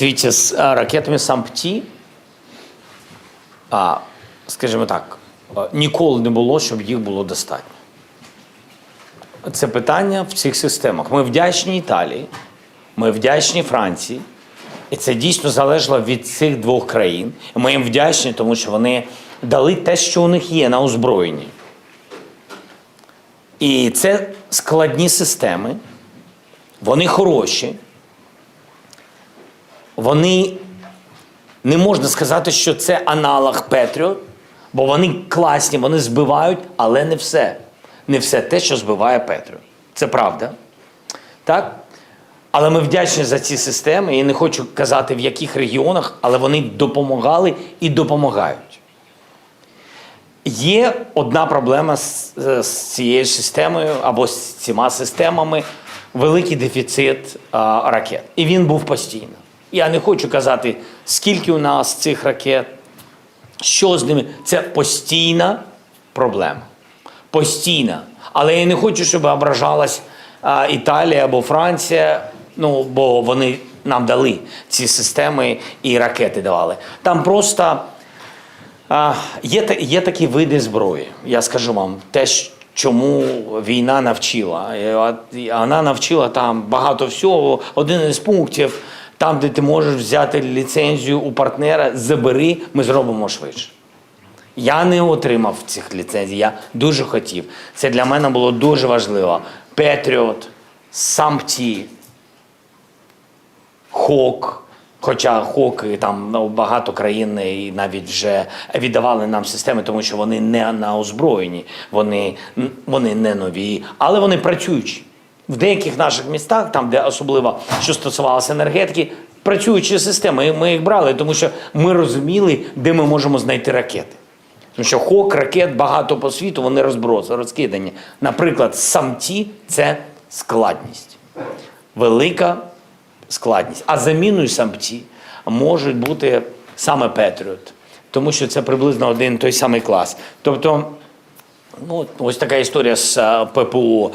Дивіться, з ракетами САМПТІ, скажімо так, ніколи не було, щоб їх було достатньо. Це питання в цих системах. Ми вдячні Італії, ми вдячні Франції. І це дійсно залежало від цих двох країн. Ми їм вдячні, тому що вони дали те, що у них є на озброєнні. І це складні системи, вони хороші. Вони не можна сказати, що це аналог Петріот, бо вони класні, вони збивають, але не все. Не все те, що збиває Петріот. Це правда. Так? Але ми вдячні за ці системи і не хочу казати в яких регіонах, але вони допомагали і допомагають. Є одна проблема з, з цією системою або з цими системами великий дефіцит а, ракет. І він був постійно. Я не хочу казати, скільки у нас цих ракет, що з ними. Це постійна проблема. Постійна. Але я не хочу, щоб ображалась а, Італія або Франція, ну, бо вони нам дали ці системи і ракети давали. Там просто. А, Є, є такі види зброї. Я скажу вам, те, чому війна навчила. І Вона навчила там багато всього. Один із пунктів, там, де ти можеш взяти ліцензію у партнера, забери, ми зробимо швидше. Я не отримав цих ліцензій, я дуже хотів. Це для мене було дуже важливо. Петріот, Сампті, Хок. Хоча Хок там ну, багато країн і навіть вже віддавали нам системи, тому що вони не на озброєні, вони, вони не нові, але вони працюючі. В деяких наших містах, там, де особливо що стосувалося енергетики, працюючі системи. Ми їх брали, тому що ми розуміли, де ми можемо знайти ракети. Тому що хок, ракет багато по світу, вони розброс, розкидані. Наприклад, самті це складність. Велика складність. А заміною самті можуть бути саме Петріот, тому що це приблизно один той самий клас. Тобто, ну, ось така історія з ППО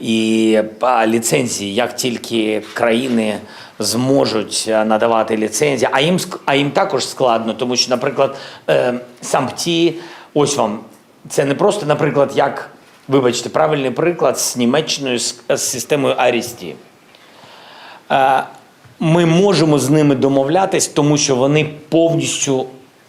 і ліцензії, як тільки країни зможуть надавати ліцензії, а їм, а їм також складно, тому що, наприклад, е, самті, ось вам, це не просто, наприклад, як, вибачте, правильний приклад з Німеччиною, з, з системою Арісті. Е, Ми можемо з ними домовлятись, тому що вони повністю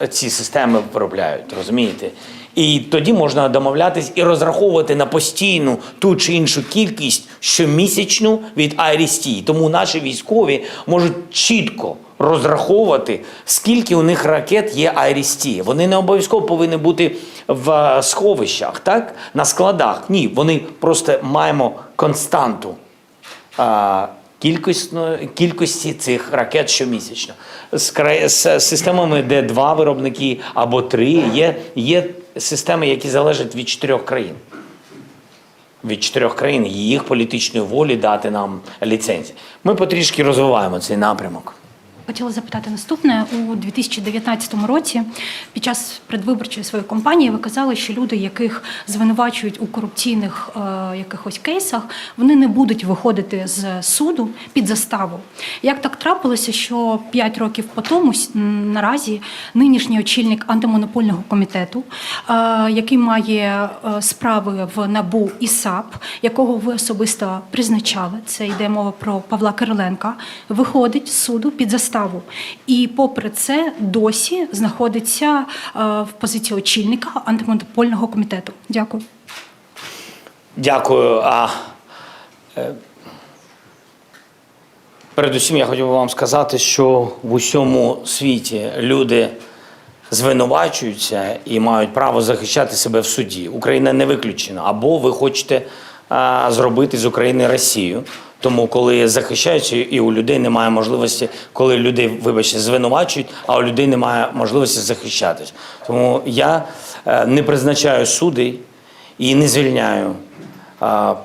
ці системи виробляють, розумієте? І тоді можна домовлятись і розраховувати на постійну ту чи іншу кількість щомісячну від IRST. Тому наші військові можуть чітко розраховувати, скільки у них ракет є IRST. Вони не обов'язково повинні бути в е, сховищах, так? на складах. Ні, вони просто маємо константу а, кількості цих ракет щомісячно. З, з системами, де два виробники або три, є, є системи, які залежать від чотирьох країн. Від чотирьох країн і їх політичної волі дати нам ліцензії. Ми потрішки розвиваємо цей напрямок. Хотіла запитати наступне у 2019 році. Під час предвиборчої своєї кампанії ви казали, що люди, яких звинувачують у корупційних е, якихось кейсах, вони не будуть виходити з суду під заставу. Як так трапилося, що 5 років по тому наразі нинішній очільник антимонопольного комітету, е, який має е, справи в НАБУ і САП, якого ви особисто призначали, це йде мова про Павла Кириленка, виходить з суду під заставу. І попри це досі знаходиться е, в позиції очільника антимонопольного комітету. Дякую. Дякую. А, е, передусім я хотів би вам сказати, що в усьому світі люди звинувачуються і мають право захищати себе в суді. Україна не виключена. Або ви хочете а, зробити з України Росію. Тому, коли захищаються, і у людей немає можливості, коли людей, вибачте, звинувачують, а у людей немає можливості захищатись. Тому я е, не призначаю суди і не звільняю а,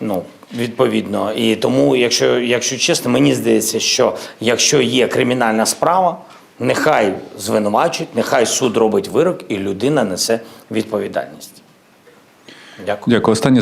ну, відповідно. І тому, якщо, якщо чесно, мені здається, що якщо є кримінальна справа, нехай звинувачують, нехай суд робить вирок, і людина несе відповідальність. Дякую. Дякую. Останнє